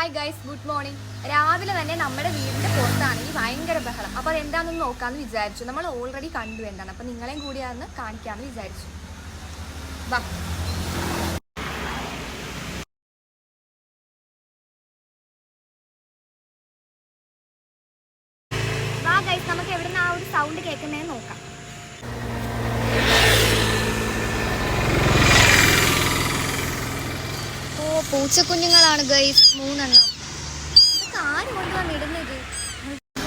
Hi guys good morning രാവിലെ തന്നെ നമ്മുടെ വീടിന്റെ ഈ ഭയങ്കര ബഹളം. അപ്പോൾ അതെന്താണെന്ന് നോക്കാമെന്ന് വിചാരിച്ചു. നമ്മൾ ഓൾറെഡി കണ്ടു എന്താണ്. അപ്പോൾ നിങ്ങളെയും കൂടി അതൊന്ന് കാണിക്കാമെന്ന് വിചാരിച്ചു. വാ. വാ ഗൈസ് നമുക്ക് ആ ഒരു സൗണ്ട് കേൾക്കുന്നതെന്ന് നോക്കാം. പൂച്ചക്കുഞ്ഞുങ്ങളാണ് ഗൈസ് മൂന്നെണ്ണം.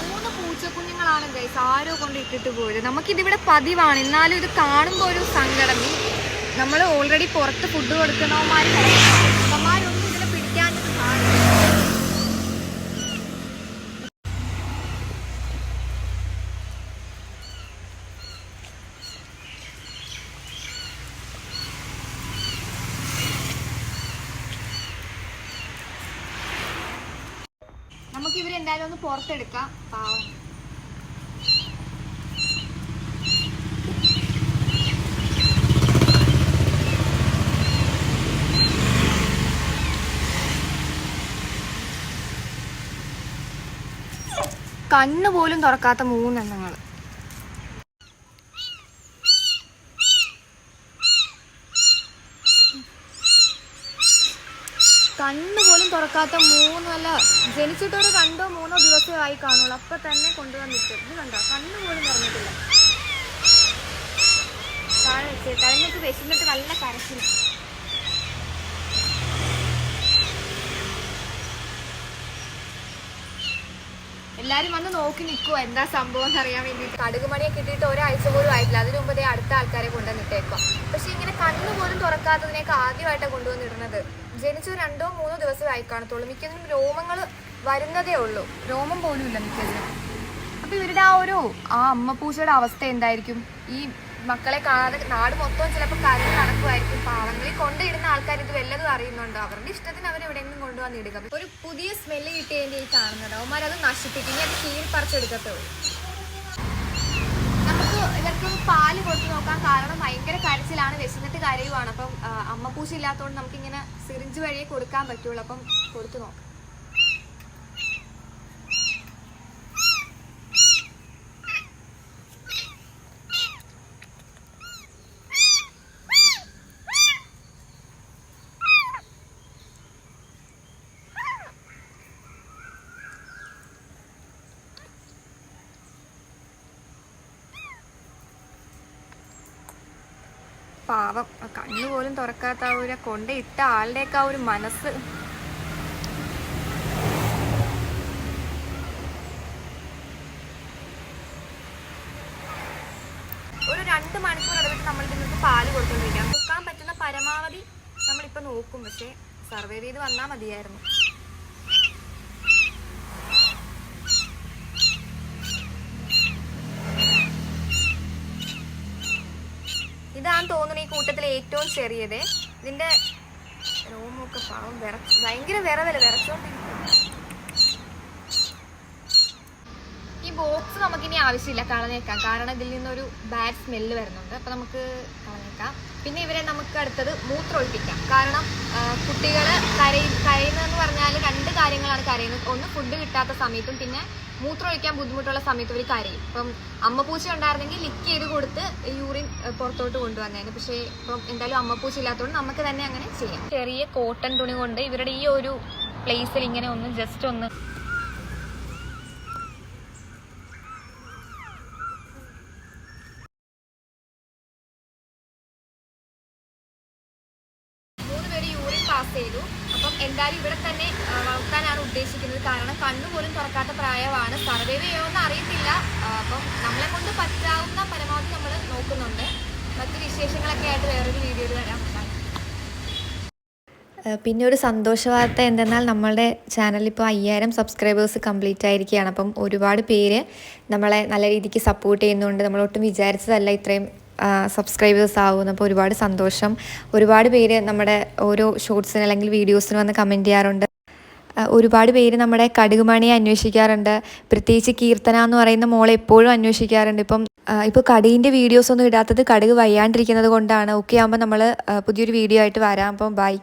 മൂന്ന് പൂച്ചക്കുഞ്ഞുങ്ങളാണ് ആരോ കൊണ്ട് ഇട്ടിട്ട് പോയത്. നമുക്കിതിവിടെ പതിവാണ്. എന്നാലും ഇത് കാണുമ്പോൾ ഒരു സങ്കടം. നമ്മൾ ഓൾറെഡി പുറത്ത് ഫുഡ് കൊടുക്കുന്നവന്മാർ നമുക്ക് ഇവരെ എന്തായാലും ഒന്ന് പുറത്തെടുക്കാം. പാവം. കണ്ണു പോലും തുറക്കാത്ത മൂന്നെണ്ണങ്ങൾ കണ്ണ് പോലും തുറക്കാത്ത മൂന്നല്ല ജനിച്ചിട്ടൊരു രണ്ടോ മൂന്നോ ദിവസമേ ആയി കാണുള്ളൂ. അപ്പൊ തന്നെ കൊണ്ടുവന്നിട്ട് ഇത് കണ്ടോ? കണ്ണ് പോലും തുറന്നിട്ടില്ല കഴിഞ്ഞിട്ട് വിശന്നിട്ട് നല്ല കരച്ചില്ല എല്ലാരും വന്ന് നോക്കി നിൽക്കുവോ? എന്താ സംഭവം എന്ന് അറിയാൻ വേണ്ടിയിട്ട്. കടുക് മണിയെ കിട്ടിയിട്ട് ഒരാഴ്ച പോലും ആയിട്ടില്ല. അതിനു മുമ്പ് അടുത്ത ആൾക്കാരെ കൊണ്ടുവന്നിട്ടേക്കാം പക്ഷെ ഇങ്ങനെ കണ്ണ് പോലും തുറക്കാത്തതിനേക്ക് ആദ്യമായിട്ടാണ് കൊണ്ടുവന്നിടുന്നത് ജനിച്ചു രണ്ടോ മൂന്നോ ദിവസമേ ആയി കാണത്തുള്ളൂ. മിക്കതിനും രോമങ്ങൾ വരുന്നതേ ഉള്ളൂ. രോമം പോലും ഇല്ല മിക്കതിനും അപ്പൊ ഇവരുടെ ആ ഒരു ആ അമ്മപ്പൂച്ചയുടെ അവസ്ഥ എന്തായിരിക്കും? ഈ മക്കളെ കാണാതെ നാട് മൊത്തം ചിലപ്പോൾ കരഞ്ഞ് നടക്കുമായിരിക്കും. പാവങ്ങളിൽ കൊണ്ടിടുന്ന ആൾക്കാർ ഇത് വല്ലതും അറിയുന്നുണ്ടോ? അവരുടെ ഇഷ്ടത്തിന് അവർ എവിടെയെങ്കിലും കൊണ്ടുവന്ന് ഇടുക. ഒരു പുതിയ സ്മെല്ല് കിട്ടിയതിന്റെ ഈ കാണുന്നുണ്ടോ അവന്മാരത് നശിപ്പിക്കുന്നത് നശിപ്പിക്കും. ഇനി അത് കീഴ് പറിച്ചെടുക്കത്തേ ഉള്ളൂ. പാൽ കൊടുത്തു നോക്കാൻ കാരണം ഭയങ്കര കരച്ചിലാണ് വിശന്നിട്ട് കരയുവാണ്. അപ്പം അമ്മ പൂശ ഇല്ലാത്തതുകൊണ്ട് നമുക്കിങ്ങനെ സിറിഞ്ച് വഴിയേ കൊടുക്കാൻ പറ്റുള്ളൂ. അപ്പം കൊടുത്തു നോക്കാം. പാവം. കണ്ണു പോലും തുറക്കാത്ത ആ ഒരു കൊണ്ട് ഇട്ട ആളുടെയൊക്കെ ആ ഒരു മനസ്സ്. ഒരു രണ്ട് മണിക്കൂർ ഇടവിട്ട് നമ്മൾ ഇതിനകത്ത് പാൽ കൊടുത്തോണ്ടിരിക്കണം മുക്കാൻ പറ്റുന്ന പരമാവധി നമ്മളിപ്പോ നോക്കും. പക്ഷെ സർവേ ചെയ്ത് വന്നാൽ മതിയായിരുന്നു. ഏറ്റവും ചെറിയത്. ഇതിന്റെ റൂമൊക്കെ പാവം വിറച്ച് ഭയങ്കര വിറവല്ല വിറച്ചോണ്ടിരിക്കും ഈ ബോക്സ് നമുക്കിനി ആവശ്യമില്ല കളഞ്ഞേക്കാം. കാരണം ഇതിൽ നിന്നൊരു ബാഡ് സ്മെല്ല് വരുന്നുണ്ട്. അപ്പൊ നമുക്ക് കളഞ്ഞേക്കാം. പിന്നെ ഇവരെ നമുക്ക് അടുത്തത് മൂത്രം ഒഴിപ്പിക്കാം കാരണം കുട്ടികൾ കരയി കരയുന്നതെന്ന് പറഞ്ഞാൽ രണ്ട് കാര്യങ്ങളാണ് കരയുന്നത്. ഒന്ന് ഫുഡ് കിട്ടാത്ത സമയത്തും പിന്നെ മൂത്രം ഒഴിക്കാൻ ബുദ്ധിമുട്ടുള്ള സമയത്ത് ഒരു കരയും. ഇപ്പം അമ്മപ്പൂച്ച ഉണ്ടായിരുന്നെങ്കിൽ ലിക്ക് ചെയ്ത് കൊടുത്ത് യൂറിൻ പുറത്തോട്ട് കൊണ്ടുവന്നേനെ പക്ഷേ ഇപ്പം എന്തായാലും അമ്മപ്പൂച്ച ഇല്ലാത്തതുകൊണ്ട് നമുക്ക് തന്നെ അങ്ങനെ ചെയ്യാം. ചെറിയ കോട്ടൺ തുണി കൊണ്ട് ഇവരുടെ ഈ ഒരു പ്ലേസിൽ ഇങ്ങനെ ഒന്ന് ജസ്റ്റ് ഒന്ന് മൂന്ന് പേര് യൂറിൻ പാസ് ചെയ്തു. അപ്പം എന്തായാലും ഇവിടെ തന്നെ വളർത്താനാണ് ഉദ്ദേശിക്കുന്നത്. കാരണം കണ്ണു പോലും തുറക്കാത്ത പ്രായമാണ്. സർവൈവ് ചെയ്യുമെന്ന് അറിയത്തില്ല. അപ്പം നമ്മളെ കൊണ്ട് പറ്റാവുന്ന പരമാവധി നമ്മൾ നോക്കുന്നുണ്ട്. മറ്റു വിശേഷങ്ങളൊക്കെ ആയിട്ട് വേറൊരു വീഡിയോയിൽ വരാം. പിന്നെ ഒരു സന്തോഷ വാർത്ത എന്തെന്നാൽ നമ്മളുടെ ചാനൽ ഇപ്പോൾ അയ്യായിരം സബ്സ്ക്രൈബേഴ്സ് കംപ്ലീറ്റ് ആയിരിക്കുകയാണ്. അപ്പം ഒരുപാട് പേര് നമ്മളെ നല്ല രീതിക്ക് സപ്പോർട്ട് ചെയ്യുന്നുണ്ട്. നമ്മളൊട്ടും വിചാരിച്ചതല്ല ഇത്രയും സബ്സ്ക്രൈബേഴ്സ് ആവുമെന്ന് അപ്പോൾ ഒരുപാട് സന്തോഷം. ഒരുപാട് പേര് നമ്മുടെ ഓരോ ഷോർട്സിന് അല്ലെങ്കിൽ വീഡിയോസിന് വന്ന് കമന്റ് ചെയ്യാറുണ്ട്. ഒരുപാട് പേര് നമ്മുടെ കടുകുമണിയെ അന്വേഷിക്കാറുണ്ട്. പ്രത്യേകിച്ച് കീർത്തന എന്ന് പറയുന്ന മോളെ എപ്പോഴും അന്വേഷിക്കാറുണ്ട്. ഇപ്പം ഇപ്പോൾ കടുകിന്റെ വീഡിയോസ് ഒന്നും ഇടാത്തത് കടുക് വയ്യാണ്ടിരിക്കുന്നത് കൊണ്ടാണ്. ഓക്കെ ആകുമ്പോൾ നമ്മൾ പുതിയൊരു വീഡിയോ ആയിട്ട് വരാം. അപ്പം ബൈ